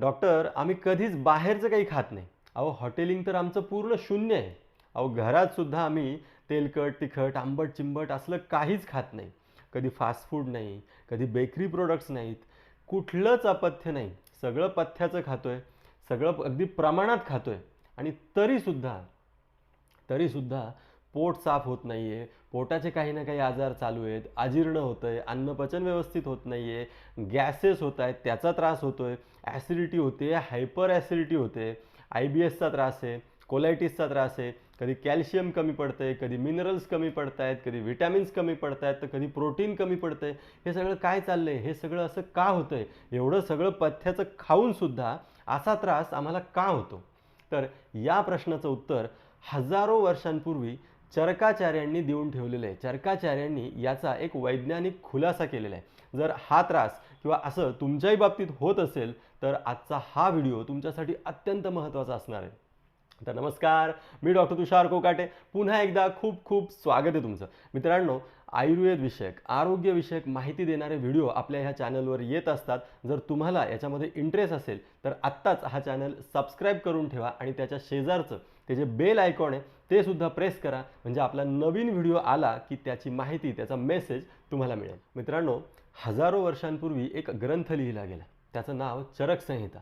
Doctor आम्ही कधीच बाहेरचं काही खात नाही. अहो हॉटेलिंग तर आमचं पूर्ण शून्य आहे. अहो घरातसुद्धा आम्ही तेलकट तिखट आंबट चिंबट असलं काहीच खात नाही. कधी फास्ट फूड नाही कधी बेकरी प्रोडक्ट्स नाहीत. कुठलंच अपथ्य नाही. सगळं पथ्याचं खातोय. सगळं अगदी प्रमाणात खातोय. आणि तरीसुद्धा तरीसुद्धा पोट साफ होत नाही आहे पोटाचे काही ना काही आजार चालू आहेत अजीर्ण होतं आहे अन्नपचन व्यवस्थित होत नाही आहे गॅसेस होत आहेत त्याचा त्रास होतो आहे ॲसिडिटी होते हायपर ॲसिडिटी होते आय बी एसचा त्रास आहे कोलायटिसचा त्रास आहे कधी कॅल्शियम कमी पडतं आहे कधी मिनरल्स कमी पडत आहेत कधी विटॅमिन्स कमी पडत आहेत तर कधी प्रोटीन कमी पडतं आहे हे सगळं काय चाललं आहे हे सगळं असं का होतं आहे एवढं सगळं पथ्याचं खाऊनसुद्धा असा त्रास आम्हाला का होतो? तर या प्रश्नाचं उत्तर हजारो वर्षांपूर्वी चरकाचार्यांनी देऊन ठेवलेलं आहे. चरकाचार्यांनी याचा एक वैज्ञानिक खुलासा केलेला आहे. जर हा त्रास किंवा असं तुमच्याही बाबतीत होत असेल तर आजचा हा व्हिडिओ तुमच्यासाठी अत्यंत महत्त्वाचा असणार आहे. तर नमस्कार मी डॉक्टर तुषार कोकाटे. पुन्हा एकदा खूप खूप स्वागत आहे तुमचं. मित्रांनो आयुर्वेद विषयक आरोग्यविषयक माहिती देणारे व्हिडिओ आपल्या ह्या चॅनलवर येत असतात. जर तुम्हाला याच्यामध्ये इंटरेस्ट असेल तर आत्ताच हा चॅनल सबस्क्राईब करून ठेवा आणि त्याच्या शेजारचं ते जे बेल आयकॉन आहे ते सुद्धा प्रेस करा. म्हणजे आपला नवीन व्हिडिओ आला की त्याची माहिती त्याचा मेसेज तुम्हाला मिळेल. मित्रांनो हजारो वर्षांपूर्वी एक ग्रंथ लिहिला गेला. त्याचं नाव चरक संहिता.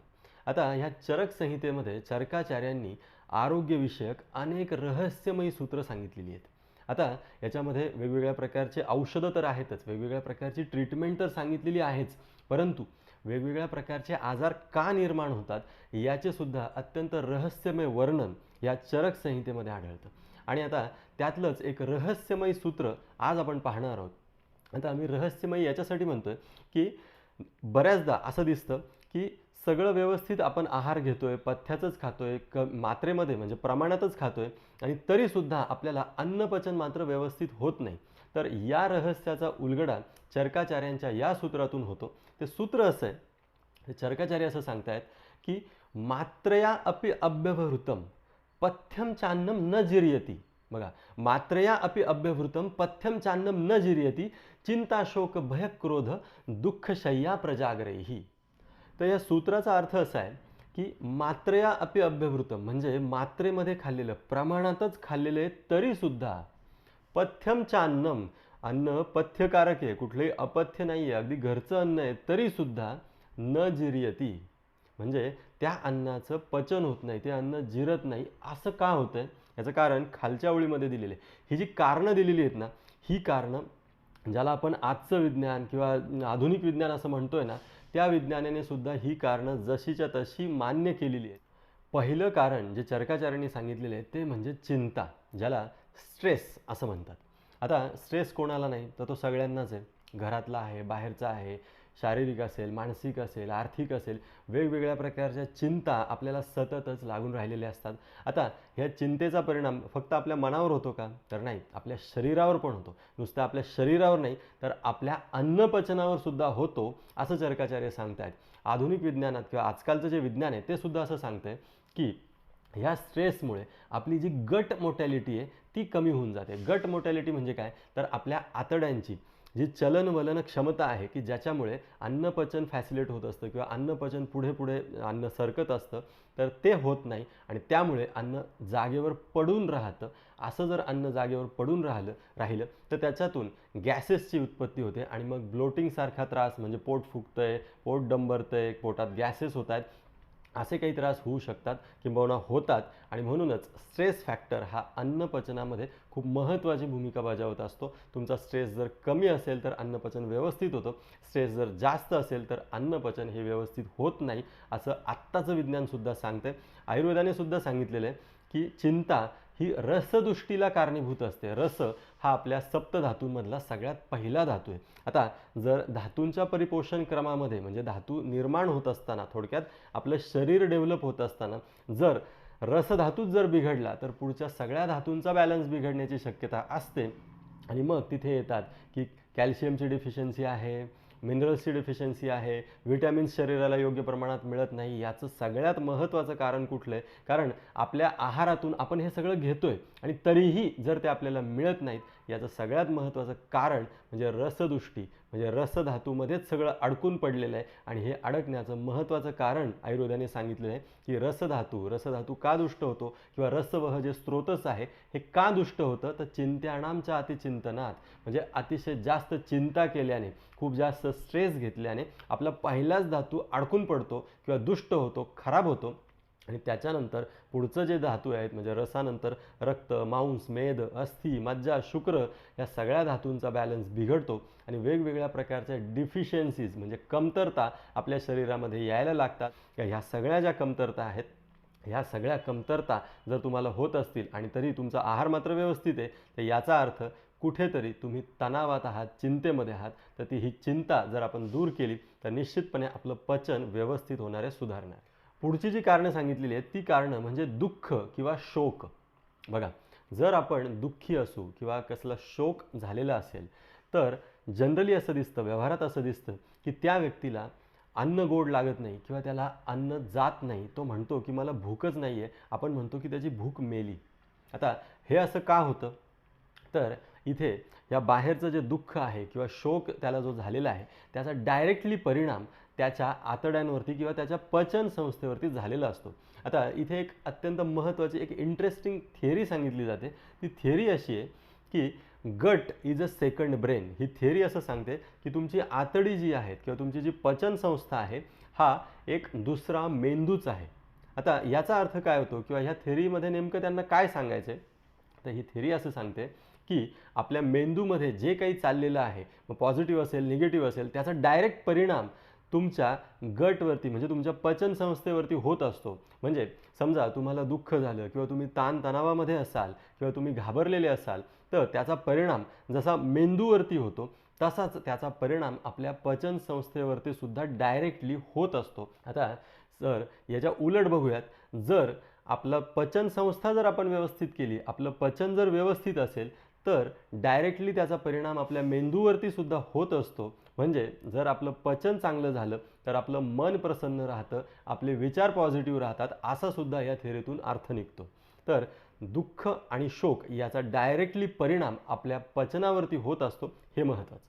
आता ह्या चरक संहितेमध्ये चरकाचार्यांनी आरोग्यविषयक अनेक रहस्यमयी सूत्र सांगितलेली आहेत. आता याच्यामध्ये वेगवेगळ्या प्रकारचे औषधं तर आहेतच. वेगवेगळ्या प्रकारची ट्रीटमेंट तर सांगितलेली आहेच. परंतु वेगवेगळ्या प्रकारचे आजार का निर्माण होतात याचे सुद्धा अत्यंत रहस्यमय वर्णन या चरक संहितेमध्ये आढळतं. आणि आता त्यातलंच एक रहस्यमय सूत्र आज आपण पाहणार आहोत. आता आम्ही रहस्यमय याच्यासाठी म्हणतोय की बऱ्याचदा असं दिसतं की सगळं व्यवस्थित आपण आहार घेतोय पथ्याचंच खातोय क मात्रेमध्ये म्हणजे प्रमाणातच खातोय आणि तरीसुद्धा आपल्याला अन्नपचन मात्र व्यवस्थित होत नाही. तर या रहस्याचा उलगडा चरकाचार्यांच्या या सूत्रातून होतो. ते सूत्र असं आहे चरकाचार्य असं सांगतायत की मात्रया अपि अभ्यवहृतम. पथ्यम चान्नम न जिर्यती। बघा मात्रया अपि अभ्यवृतम पथ्यम चान्नम न जिर्यती चिंता शोक भय क्रोध दुःखशय्या प्रजागरही तर या सूत्राचा अर्थ असा आहे की मात्रया अपि अभ्यवृतम म्हणजे मात्रेमध्ये खाल्लेलं प्रमाणातच खाल्लेलं आहे तरीसुद्धा पथ्यम चान्नम अन्न पथ्यकारक आहे कुठलंही अपथ्य नाही आहे अगदी घरचं अन्न आहे तरीसुद्धा न जिर्यती। म्हणजे त्या अन्नाचं पचन होत नाही ते अन्न जिरत नाही असं का होतंय? याचं कारण खालच्या ओळीमध्ये दिलेलं आहे. ही जी कारणं दिलेली आहेत ना ही कारणं ज्याला आपण आजचं विज्ञान किंवा आधुनिक विज्ञान असं म्हणतोय ना त्या विज्ञानाने सुद्धा ही कारणं जशीच्या तशी मान्य केलेली आहेत. पहिलं कारण जे चरकाचार्यांनी सांगितलेलं आहे ते म्हणजे चिंता ज्याला स्ट्रेस असं म्हणतात. आता स्ट्रेस कोणाला नाही तर तो सगळ्यांनाच आहे. घरातला आहे बाहेरचा आहे शारीरिक असेल मानसिक असेल आर्थिक असेल वेगवेगळ्या प्रकारच्या चिंता आपल्याला सततच लागून राहिलेल्या असतात. आता ह्या चिंतेचा परिणाम फक्त आपल्या मनावर होतो का? तर नाही. आपल्या शरीरावर पण होतो. नुसतं आपल्या शरीरावर नाही तर आपल्या अन्नपचनावर सुद्धा होतो असं चरकाचार्य सांगतायत. आधुनिक विज्ञानात किंवा आजकालचं जे विज्ञान आहे ते सुद्धा असं सांगतंय की ह्या स्ट्रेसमुळे आपली जी गट मोटॅलिटी आहे ती कमी होऊन जाते. गट मोटॅलिटी म्हणजे काय? तर आपल्या आतड्यांची. जी चलनवलन क्षमता आहे की ज्याच्यामुळे अन्नपचन फॅसिलेट होत असतं किंवा अन्नपचन पुढे पुढे अन्न सरकत असतं तर ते होत नाही आणि त्यामुळे अन्न जागेवर पडून राहतं. असं जर अन्न जागेवर पडून राहिलं राहिलं तर त्याच्यातून गॅसेसची उत्पत्ती होते आणि मग ब्लोटिंगसारखा त्रास म्हणजे पोट फुगतं आहे पोट डंबरतं आहे पोटात गॅसेस होत आहेत असे काही त्रास होऊ शकतात किंबहुना होतात. आणि म्हणूनच स्ट्रेस फॅक्टर हा अन्नपचनामध्ये खूप महत्त्वाची भूमिका बजावत असतो. तुमचा स्ट्रेस जर कमी असेल तर अन्नपचन व्यवस्थित होतं. स्ट्रेस जर जास्त असेल तर अन्नपचन हे व्यवस्थित होत नाही असं आत्ताचं विज्ञानसुद्धा सांगतं आयुर्वेदाने सुद्धा सांगितलेलं आहे की चिंता ही रसदृष्टीला कारणीभूत असते. रस हा आपल्या सप्तधातूंमधला सगळ्यात पहिला धातू आहे. आता जर धातूंच्या परिपोषण क्रमामध्ये म्हणजे धातू निर्माण होत असताना थोडक्यात आपलं शरीर डेव्हलप होत असताना जर रसधातूच जर बिघडला तर पुढच्या सगळ्या धातूंचा बॅलन्स बिघडण्याची शक्यता असते. आणि मग तिथे येतात की कॅल्शियमची डिफिशियन्सी आहे मिनरल्सची डिफिशियन्सी आहे विटॅमिन्स शरीराला योग्य प्रमाणात मिळत नाही याचं सगळ्यात महत्त्वाचं कारण कुठलं आहे कारण आपल्या आहारातून आपण हे सगळं घेतो आहे आणि तरीही जर ते आपल्याला मिळत नाहीत याचं सगळ्यात महत्त्वाचं कारण म्हणजे रसदृष्टी म्हणजे रसधातूमध्येच सगळं अडकून पडलेलं आहे. आणि हे अडकण्याचं महत्त्वाचं कारण आयुर्वेदाने सांगितलेलं आहे की रसधातू रसधातू का दुष्ट होतो किंवा रसवह जे स्रोतच आहे हे का दुष्ट होतं? तर चिंत्याणामच्या अतिचिंतनात म्हणजे अतिशय जास्त चिंता केल्याने खूप जास्त स्ट्रेस घेतल्याने आपला पहिलाच धातू अडकून पडतो किंवा दुष्ट होतो खराब होतो. आणि त्याच्यानंतर पुढचं जे धातू आहेत म्हणजे रसानंतर रक्त मांस मेद अस्थि मज्जा शुक्र या सगळ्या धातूंचा बॅलन्स बिघडतो आणि वेगवेगळ्या प्रकारच्या डिफिशियन्सीज म्हणजे कमतरता आपल्या शरीरामध्ये यायला लागतात. ह्या सगळ्या ज्या कमतरता आहेत ह्या सगळ्या कमतरता जर तुम्हाला होत असतील आणि तरी तुमचा आहार मात्र व्यवस्थित आहे तर याचा अर्थ कुठेतरी तुम्ही तणावात आहात चिंतेमध्ये आहात तर ती ही चिंता जर आपण दूर केली तर निश्चितपणे आपलं पचन व्यवस्थित होणारे सुधारणार पुढची जी कारणं सांगितलेली आहेत ती कारणं म्हणजे दुःख किंवा शोक. बघा जर आपण दुःखी असू किंवा कसला शोक झालेला असेल तर जनरली असं दिसतं व्यवहारात असं दिसतं की त्या व्यक्तीला अन्न गोड लागत नाही किंवा त्याला अन्न जात नाही. तो म्हणतो की मला भूकच नाही आहे आपण म्हणतो की त्याची भूक मेली. आता हे असं का होतं? तर इथे या बाहेरचं जे दुःख आहे किंवा शोक त्याला जो झालेला आहे त्याचा डायरेक्टली परिणाम त्याच्या आतड्यांवरती किंवा त्याच्या पचन संस्थेवरती झालेला असतो. आता इथे एक अत्यंत महत्त्वाची एक इंटरेस्टिंग थिअरी सांगितली जाते. ती थिअरी अशी आहे की gut is a second brain he theory असं सांगते की तुमची आतडी जी आहेत किंवा तुमची जी पचन संस्था आहे हा एक दुसरा मेंदूच आहे. आता याचा अर्थ काय होतो किंवा ह्या थिअरीमध्ये नेमकं त्यांना काय सांगायचं आहे तर ही थिअरी असं सांगते की आपल्या मेंदूमध्ये जे काही चाललेलं आहे मग पॉझिटिव्ह असेल निगेटिव्ह असेल त्याचा डायरेक्ट परिणाम तुमच्या गटवरती म्हणजे तुमच्या पचन संस्थेवरती होत असतो. म्हणजे समजा तुम्हाला दुःख झालं किंवा तुम्ही ताणतणावामध्ये असाल किंवा तुम्ही घाबरलेले असाल तर त्याचा परिणाम जसा मेंदूवरती होतो तसाच त्याचा परिणाम आपल्या पचन संस्थेवरती सुद्धा डायरेक्टली होत असतो. आता जर याच्या उलट बघूयात. जर आपलं पचन संस्था जर आपण व्यवस्थित केली आपलं पचन जर व्यवस्थित असेल तर डायरेक्टली त्याचा परिणाम आपल्या मेंदूवरती सुद्धा होत असतो. म्हणजे जर आपलं पचन चांगलं झालं तर आपलं मन प्रसन्न राहतं आपले विचार पॉझिटिव्ह राहतात असा सुद्धा या थेरीतून अर्थ निघतो. तर दुःख आणि शोक याचा डायरेक्टली परिणाम आपल्या पचनावरती होत असतो हे महत्त्वाचं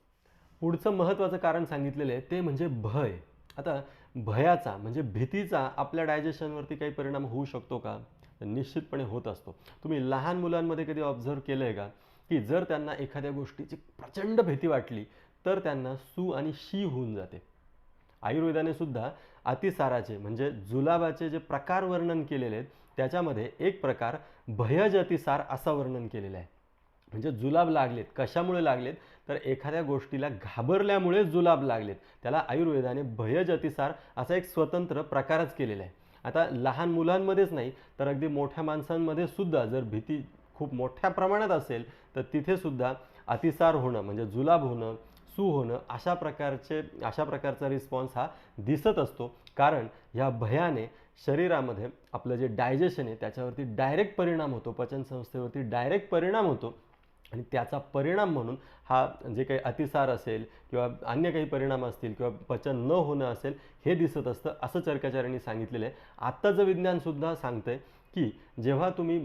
पुढचं महत्त्वाचं कारण सांगितलेलं आहे ते म्हणजे भय. आता भयाचा म्हणजे भीतीचा आपल्या डायजेशनवरती काही परिणाम होऊ शकतो का? निश्चितपणे होत असतो. तुम्ही लहान मुलांमध्ये कधी ऑब्झर्व केलं आहे का? की जर त्यांना एखाद्या गोष्टीची प्रचंड भीती वाटली तर त्यांना सु आणि शी होऊन जाते. आयुर्वेदाने सुद्धा अतिसाराचे म्हणजे जुलाबाचे जे प्रकार वर्णन केलेले आहेत त्याच्यामध्ये एक प्रकार भयज अतिसार असं वर्णन केलेलं आहे. म्हणजे जुलाब लागलेत कशामुळे लागलेत? तर एखाद्या गोष्टीला घाबरल्यामुळे जुलाब लागलेत. त्याला आयुर्वेदाने भयज अतिसार असा एक स्वतंत्र प्रकारच केलेला आहे. आता लहान मुलांमध्येच नाही तर अगदी मोठ्या माणसांमध्ये सुद्धा जर भीती खूप मोठ्या प्रमाणात असेल तर तिथेसुद्धा अतिसार होणं म्हणजे जुलाब होणं सू होणं अशा प्रकारचे अशा प्रकारचा रिस्पॉन्स हा दिसत असतो. कारण ह्या भयाने शरीरामध्ये आपलं जे डायजेशन आहे त्याच्यावरती डायरेक्ट परिणाम होतो पचन संस्थेवरती डायरेक्ट परिणाम होतो. आणि त्याचा परिणाम म्हणून हा जे काही अतिसार असेल किंवा अन्य काही परिणाम असतील किंवा पचन न होणं असेल हे दिसत असतं असं चर्काचार्यांनी सांगितलेलं आहे. आत्ताचं विज्ञानसुद्धा सांगतंय की जेव्हा तुम्ही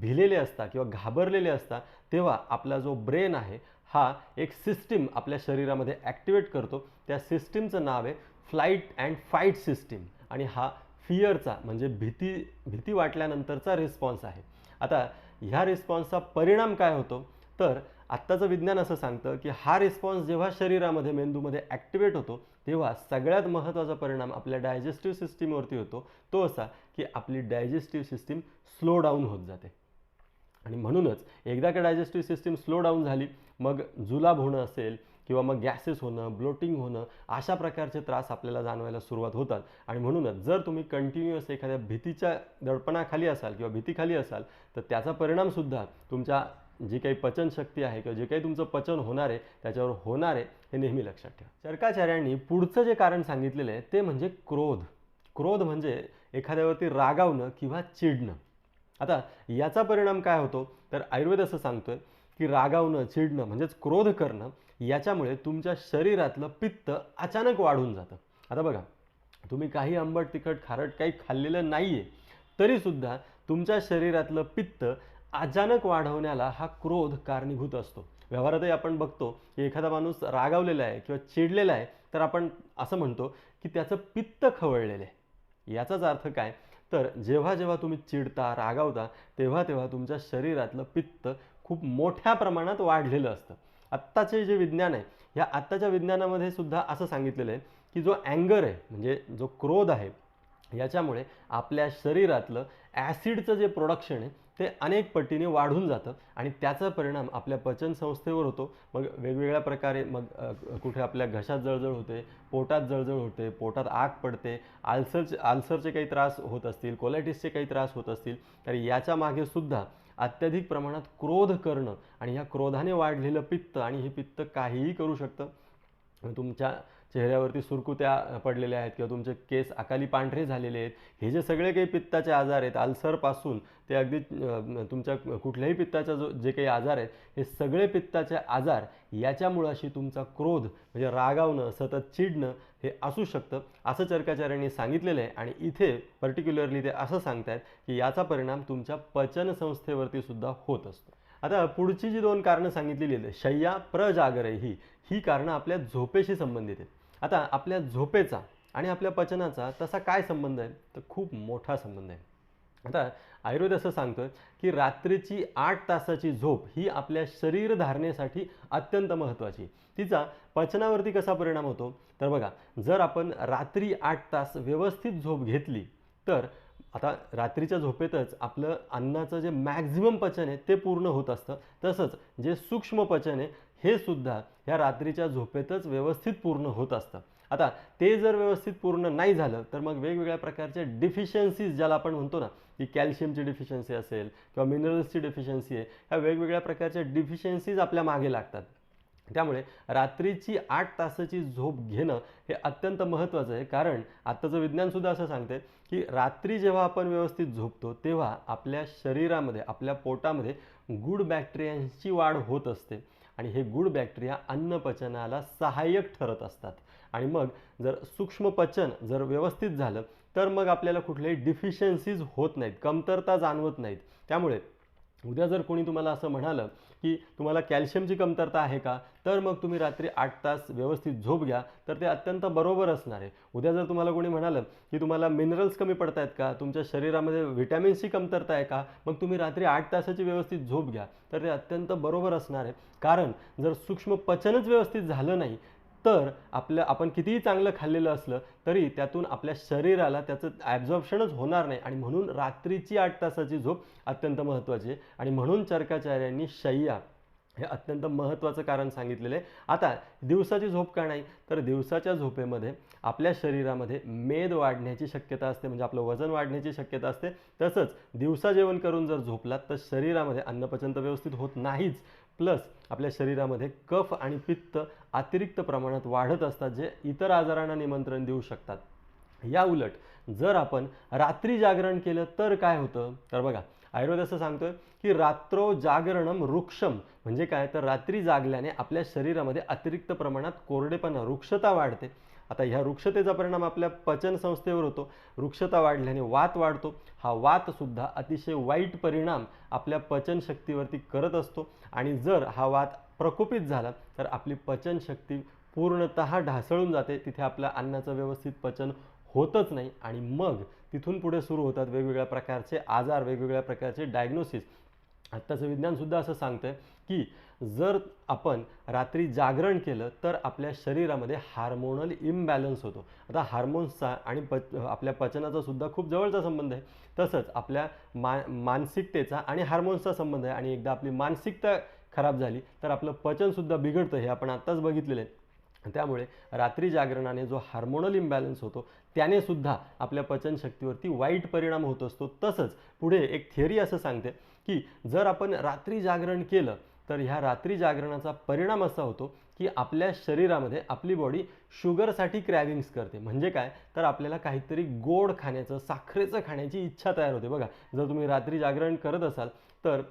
भिलेले असता किंवा घाबरलेले असता तेव्हा आपला जो ब्रेन आहे हा एक सिस्टीम आपल्या शरीरामध्ये ॲक्टिवेट करतो. त्या सिस्टीमचं नाव आहे फ्लाईट अँड फाईट सिस्टीम आणि हा फिअरचा म्हणजे भीती भीती वाटल्यानंतरचा रिस्पॉन्स आहे. आता ह्या रिस्पॉन्सचा परिणाम काय होतो? तर आत्ताचं विज्ञान असं सांगतं की हा रिस्पॉन्स जेव्हा शरीरामध्ये मेंदूमध्ये ॲक्टिवेट होतो तेव्हा सगळ्यात महत्त्वाचा परिणाम आपल्या डायजेस्टिव्ह सिस्टीमवरती होतो. तो असा की आपली डायजेस्टिव्ह सिस्टीम स्लो डाऊन होत जाते. आणि म्हणूनच एकदा का डायजेस्टिव्ह सिस्टीम स्लो डाऊन झाली मग जुलाब होणं असेल किंवा मग गॅसेस होणं ब्लोटिंग होणं अशा प्रकारचे त्रास आपल्याला जाणवायला सुरुवात होतात. आणि म्हणूनच जर तुम्ही कंटिन्युअस एखाद्या भीतीच्या दडपणाखाली असाल किंवा भीतीखाली असाल तर त्याचा परिणामसुद्धा तुमच्या जी काही पचनशक्ती आहे किंवा जे काही तुमचं पचन होणार आहे त्याच्यावर होणार आहे हे नेहमी लक्षात ठेवा. चर्काचार्यांनी पुढचं जे कारण सांगितलेलं आहे ते म्हणजे क्रोध. क्रोध म्हणजे एखाद्यावरती रागावणं किंवा चिडणं. आता याचा परिणाम काय होतो? तर आयुर्वेद असं सांगतोय की रागावणं चिडणं म्हणजेच क्रोध करणं याच्यामुळे तुमच्या शरीरातलं पित्त अचानक वाढून जातं. आता बघा तुम्ही काही आंबट तिखट खारट काही खाल्लेलं नाही आहे तरीसुद्धा तुमच्या शरीरातलं पित्त अचानक वाढवण्याला हा क्रोध कारणीभूत असतो. व्यवहारातही आपण बघतो की एखादा माणूस रागावलेला आहे किंवा चिडलेला आहे तर आपण असं म्हणतो की त्याचं पित्त खवळलेलं आहे. याचाच अर्थ काय? तर जेव्हा जेव्हा तुम्ही चिडता रागावता तेव्हा तेव्हा तुमच्या शरीरातलं पित्त खूप मोठ्या प्रमाणात वाढलेलं असतं. आत्ताचे जे विज्ञान आहे या आत्ताच्या विज्ञानामध्ये सुद्धा असं सांगितलेलं आहे की जो अँगर आहे म्हणजे जो क्रोध आहे याच्यामुळे आपल्या शरीरातलं ॲसिडचं जे प्रोडक्शन आहे ते अनेक पटीने वाढून जातं आणि त्याचा परिणाम आपल्या पचन संस्थेवर होतो. मग वेगवेगळ्या प्रकारे मग कुठे आपल्या घशात जळजळ होते पोटात जळजळ होते पोटात आग पडते आल्सरचे आल्सरचे काही त्रास होत असतील कोलायटिसचे काही त्रास होत असतील तर याच्या मागे सुद्धा अत्याधिक प्रमाणात क्रोध करणं आणि ह्या क्रोधाने वाढलेलं पित्त आणि हे पित्त काहीही करू शकतं. तुमच्या चेहऱ्यावरती सुरकुत्या पडलेल्या आहेत किंवा तुमचे केस अकाली पांढरे झालेले आहेत हे जे सगळे काही पित्ताचे आजार आहेत अल्सरपासून ते अगदी तुमच्या कुठल्याही पित्ताच्या जो जे काही आजार आहेत हे सगळे पित्ताचे आजार याच्या मुळाशी तुमचा क्रोध म्हणजे रागावणं सतत चिडणं हे असू शकतं असं चर्काचार्यांनी सांगितलेलं आहे. आणि इथे पर्टिक्युलरली ते असं सांगतायत की याचा परिणाम तुमच्या पचनसंस्थेवरती सुद्धा होत असतो. आता पुढची जी दोन कारणं सांगितलेली आहेत शय्या प्रजागरे ही ही कारणं आपल्या झोपेशी संबंधित आहेत. आता आपल्या झोपेचा आणि आपल्या पचनाचा तसा काय संबंध आहे? तर खूप मोठा संबंध आहे. आता आयुर्वेद असं सांगतोय की रात्रीची आठ तासाची झोप ही आपल्या शरीरधारणेसाठी अत्यंत महत्त्वाची. तिचा पचनावरती कसा परिणाम होतो? तर बघा जर आपण रात्री आठ तास व्यवस्थित झोप घेतली तर आता रात्रीच्या झोपेतच आपलं अन्नाचं जे मॅक्झिमम पचन आहे ते पूर्ण होत असतं. तसंच जे सूक्ष्म पचन आहे हे सुद्धा ह्या रात्रीच्या झोपेतच व्यवस्थित पूर्ण होत असतं. आता ते जर व्यवस्थित पूर्ण नाही झालं तर मग वेगवेगळ्या प्रकारच्या डिफिशियन्सीज ज्याला आपण म्हणतो ना की कॅल्शियमची डिफिशियन्सी असेल किंवा मिनरल्सची डिफिशियन्सी आहे ह्या वेगवेगळ्या प्रकारच्या डिफिशियन्सीज आपल्या मागे लागतात. त्यामुळे रात्रीची आठ तासाची झोप घेणं हे अत्यंत महत्त्वाचं आहे. कारण आत्ताचं विज्ञानसुद्धा असं सांगते की रात्री जेव्हा आपण व्यवस्थित झोपतो तेव्हा आपल्या शरीरामध्ये आपल्या पोटामध्ये गुड बॅक्टेरियांची वाढ होत असते. आणि हे गुड बॅक्टेरिया अन्नपचनाला सहाय्यक ठरत असतात. आणि मग जर सूक्ष्म पचन जर व्यवस्थित झालं तर मग आपल्याला कुठल्याही डिफिशियन्सीज होत नाहीत कमतरता जाणवत नाहीत. त्यामुळे उद्या जर कोणी तुम्हाला असं म्हणालं की तुम्हाला कॅल्शियमची कमतरता आहे का तर मग तुम्ही रात्री आठ तास व्यवस्थित झोप घ्या तर ते अत्यंत बरोबर असणार आहे. उद्या जर तुम्हाला कोणी म्हणालं की तुम्हाला मिनरल्स कमी पडत आहेत का तुमच्या शरीरामध्ये व्हिटॅमिन्सची कमतरता आहे का मग तुम्ही रात्री आठ तासाची व्यवस्थित झोप घ्या तर ते अत्यंत बरोबर असणार आहे. कारण जर सूक्ष्म पचनच व्यवस्थित झालं नाही तर आपलं आपण कितीही चांगलं खाल्लेलं असलं तरी त्यातून आपल्या शरीराला त्याचं ॲब्झॉर्प्शनच होणार नाही. आणि म्हणून रात्रीची आठ तासाची झोप अत्यंत महत्त्वाची आहे. आणि म्हणून चर्काचार्यांनी शय्या हे अत्यंत महत्त्वाचं कारण सांगितलेलं आहे. आता दिवसाची झोप का नाही? तर दिवसाच्या झोपेमध्ये आपल्या शरीरामध्ये मेद वाढण्याची शक्यता असते. म्हणजे आपलं वजन वाढण्याची शक्यता असते. तसंच दिवसा जेवण करून जर झोपलात तर शरीरामध्ये अन्नपचन तर व्यवस्थित होत नाहीच. प्लस आपल्या शरीरामध्ये कफ आणि पित्त अतिरिक्त प्रमाणात वाढत असतात जे इतर आजारांना निमंत्रण देऊ शकतात. या उलट जर आपण रात्री जागरण केलं तर काय होतं? तर बघा आयुर्वेद असं सांगतोय की रात्रो जागरणम वृक्षम म्हणजे काय? तर रात्री जागल्याने आपल्या शरीरामध्ये अतिरिक्त प्रमाणात कोरडेपणा वृक्षता वाढते. आता ह्या वृक्षतेचा परिणाम आपल्या पचन संस्थेवर होतो. वृक्षता वाढल्याने वात वाढतो. हा वातसुद्धा अतिशय वाईट परिणाम आपल्या पचनशक्तीवरती करत असतो. आणि जर हा वात प्रकोपित झाला तर आपली पचनशक्ती पूर्णतः ढासळून जाते. तिथे आपल्या अन्नाचं व्यवस्थित पचन होतच नाही. आणि मग तिथून पुढे सुरू होतात वेगवेगळ्या प्रकारचे आजार वेगवेगळ्या प्रकारचे डायग्नोसिस आत्ताचं विज्ञानसुद्धा असं सांगतं आहे की जर आपण रात्री जागरण केलं तर आपल्या शरीरामध्ये हार्मोनल इम्बॅलन्स होतो. आता हार्मोन्सचा आणि पच आपल्या पचनाचा सुद्धा खूप जवळचा संबंध आहे. तसंच आपल्या मा मानसिकतेचा आणि हार्मोन्सचा संबंध आहे. आणि एकदा आपली मानसिकता खराब झाली तर आपलं पचनसुद्धा बिघडतं हे आपण आत्ताच बघितलेलं आहे. त्यामुळे रात्री जागरणाने जो हार्मोनल इम्बॅलन्स होतो त्याने सुद्धा आपल्या पचनशक्तीवरती वाईट परिणाम होत असतो. तसंच पुढे एक थिअरी असं सांगते की जर आपण रात्री जागरण केलं तर ह्या रात्री जागरणाचा परिणाम असा होतो की आपल्या शरीरामध्ये आपली बॉडी शुगरसाठी क्रॅविंग्स करते. म्हणजे काय? तर आपल्याला काहीतरी गोड खाण्याचं साखरेचं खाण्याची इच्छा तयार होते. बघा जर तुम्ही रात्री जागरण करत असाल तर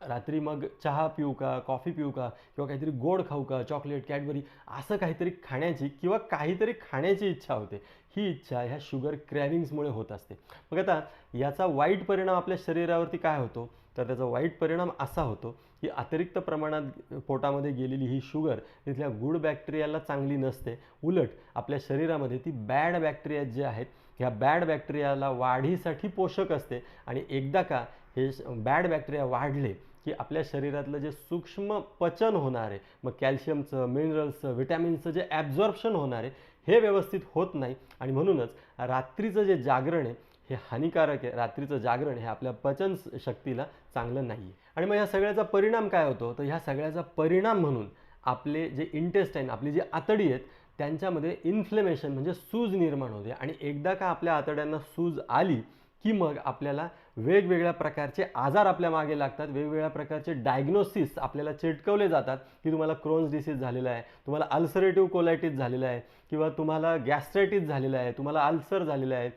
रात्री मग चहा पिऊ का कॉफी पिऊ का किंवा काहीतरी गोड खाऊ का चॉकलेट कॅडबरी असं काहीतरी खाण्याची किंवा काहीतरी खाण्याची इच्छा होते. ही इच्छा ह्या शुगर क्रॅविंग्समुळे होत असते. मग आता याचा वाईट परिणाम आपल्या शरीरावरती काय होतो? तर त्याचा वाईट परिणाम असा होतो की अतिरिक्त प्रमाणात पोटामध्ये गेलेली ही शुगर तिथल्या गुड बॅक्टेरियाला चांगली नसते. उलट आपल्या शरीरामध्ये ती बॅड बॅक्टेरिया जे आहेत ह्या बॅड बॅक्टेरियाला वाढीसाठी पोषक असते. आणि एकदा का हे बॅड बॅक्टेरिया वाढले की आपल्या शरीरातलं जे सूक्ष्म पचन होणार आहे मग कॅल्शियमचं मिनरल्सचं व्हिटॅमिन्सचं जे ॲब्झॉर्प्शन होणार आहे हे व्यवस्थित होत नाही. आणि म्हणूनच रात्रीचं जे जागरण आहे हे हानिकारक आहे. रात्रीचं जागरण हे आपल्या पचन शक्तीला चांगलं नाही आहे. आणि मग ह्या सगळ्याचा परिणाम काय होतो? तर ह्या सगळ्याचा परिणाम म्हणून आपले जे इंटेस्टाईन आपली जी आतडी आहेत त्यांच्यामध्ये इन्फ्लेमेशन म्हणजे सूज निर्माण होते. आणि एकदा का आपल्या आतड्यांना सूज आली की मग आपल्याला वेगवेगळ्या प्रकारचे आजार आपल्या मागे लागतात. वेगवेगळ्या प्रकारचे डायग्नोसिस आपल्याला चिटकवले जातात की तुम्हाला क्रोन्स डिसीज झालेला आहे तुम्हाला अल्सरेटिव्ह कोलायटिस झालेला आहे किंवा तुम्हाला गॅस्ट्रायटिस झालेला आहे तुम्हाला अल्सर झालेला आहे.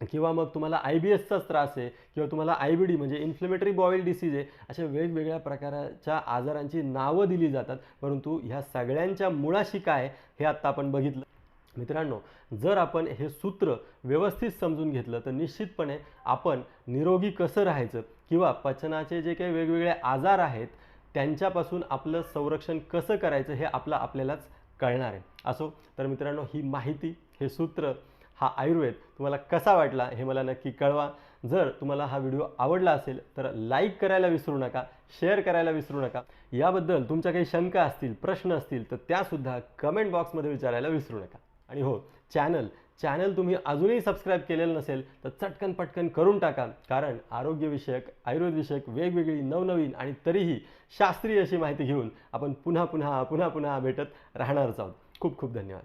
किंवा मग तुम्हाला आय बी एसचाच त्रास आहे किंवा तुम्हाला आय बी डी म्हणजे इन्फ्लेमेटरी बॉईल डिसीज आहे अशा वेगवेगळ्या प्रकाराच्या आजारांची नावं दिली जातात. परंतु ह्या सगळ्यांच्या मुळाशी काय हे आत्ता आपण बघितलं. मित्रांनो जर आपण हे सूत्र व्यवस्थित समजून घेतलं तर निश्चितपणे आपण निरोगी कसं राहायचं किंवा पचनाचे जे काही वेगवेगळे आजार आहेत त्यांच्यापासून आपलं संरक्षण कसं करायचं हे आपलं आपल्यालाच कळणार आहे. असो तर मित्रांनो ही माहिती हे सूत्र हा आयुर्वेद तुम्हाला कसा वाटला हे मला नक्की कळवा. जर तुम्हाला हा व्हिडिओ आवडला असेल तर लाईक करायला विसरू नका शेअर करायला विसरू नका. याबद्दल तुमच्या काही शंका असतील प्रश्न असतील तर त्यासुद्धा कमेंट बॉक्समध्ये विचारायला विसरू नका. आणि हो चॅनल चॅनल तुम्ही अजूनही सबस्क्राईब केलेलं नसेल तर चटकन पटकन करून टाका. कारण आरोग्यविषयक आयुर्वेदविषयक वेगवेगळी नवनवीन आणि तरीही शास्त्रीय अशी माहिती घेऊन आपण पुन्हा पुन्हा पुन्हा पुन्हा भेटत राहणारच आहोत. खूप खूप धन्यवाद.